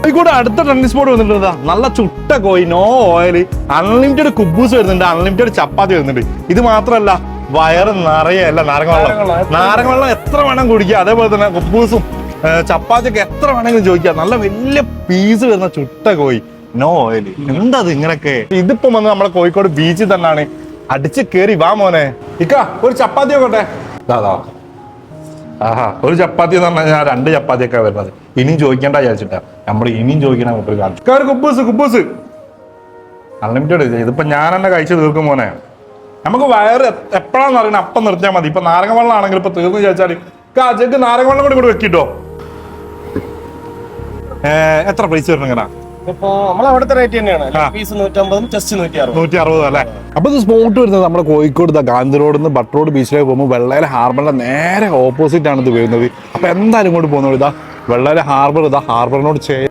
കോഴിക്കോട് അടുത്ത tennis spot വന്നിട്ടുണ്ട് നല്ല ചുട്ട കോയി നോ ഓയിൽ അൺലിമിറ്റഡ് കുബൂസ് വരുന്നുണ്ട് അൺലിമിറ്റഡ് ചപ്പാത്തി വരുന്നുണ്ട്. ഇത് മാത്രമല്ല വയറ് നിറയല്ല നാരങ്ങ വെള്ളം. നാരങ്ങ വെള്ളം. എത്ര വേണം കുടിക്കുക? അതേപോലെ തന്നെ കുബൂസും ചപ്പാത്തിയൊക്കെ എത്ര വേണമെങ്കിലും ചോദിക്കുക. നല്ല വലിയ പീസ് വരുന്ന ചുട്ട കോയി നോ ഓയിൽ എന്താ ഇത് ഇങ്ങനൊക്കെ ഇതിപ്പം വന്ന് നമ്മളെ കോഴിക്കോട് ബീച്ചിൽ തന്നെയാണ് അടിച്ച് കേറി വാ മോനെ. ഇക്ക ഒരു ചപ്പാത്തി നോക്കട്ടെ ദാ ആഹാ ഒരു ചപ്പാത്തി എന്ന് പറഞ്ഞാൽ ഞാൻ രണ്ട് ചപ്പാത്തിയൊക്കെ വരുന്നത്. ഇനിയും ചോദിക്കേണ്ട വിചാരിച്ചിട്ടാ. നമ്മൾ ഇനിയും ചോദിക്കണ മൂപ്പര് കാണിച്ചു കുബൂസ് കുബൂസ് അൺലിമിറ്റഡ് ഇതിപ്പോ ഞാൻ തന്നെ കഴിച്ചു തീർക്കും പോനെ നമുക്ക് വയറ് എപ്പോഴാന്ന് അറിയണം അപ്പം നിർത്തിയാൽ മതി. ഇപ്പൊ നാരങ്ങ വെള്ളം ആണെങ്കിൽ ഇപ്പൊ തീർന്നു ചോദിച്ചാൽ കാജക്ക് നാരങ്ങ വെള്ളം കൂടി കൂടി വെക്കിട്ടോ. എത്ര പൈസ വരണം ഇങ്ങനെ ഇപ്പോ നമ്മളവിടുത്തെ റേറ്റ് തന്നെയാണ്. ആ. പീസ് നൂറ്റമ്പതും ചെസ്റ്റ് നൂറ്റി അറുപത് നൂറ്റി അറുപത് അല്ലേ അപ്പൊ ഇത് സ്പോട്ട് വരുന്നത് നമ്മുടെ കോഴിക്കോട് ദാ ഗാന്ധി റോഡിൽ നിന്ന് ബട്ട് റോഡ് ബീച്ചിലേക്ക് പോകുമ്പോൾ വെള്ളയിലെ ഹാർബറിന്റെ നേരെ ഓപ്പോസിറ്റ് ആണ് ഇത് വരുന്നത്. അപ്പൊ എന്തായാലും ഇങ്ങോട്ട് പോകുന്നത് ഇതാ. വെള്ളയിലെ ഹാർബർ ഇതാ ഹാർബറിനോട് ചേ